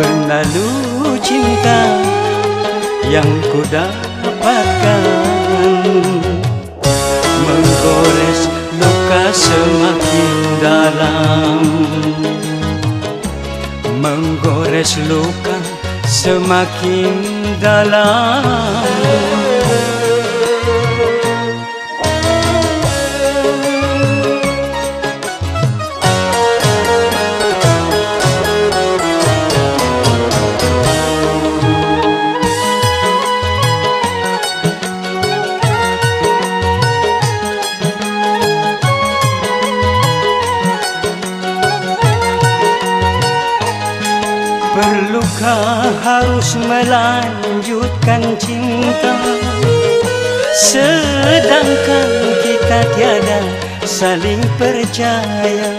Berlalu cinta yang ku dapatkan. Menggores luka semakin dalam. Menggores luka semakin dalam Perlukah harus melanjutkan cinta. Sedangkan kita tiada saling percaya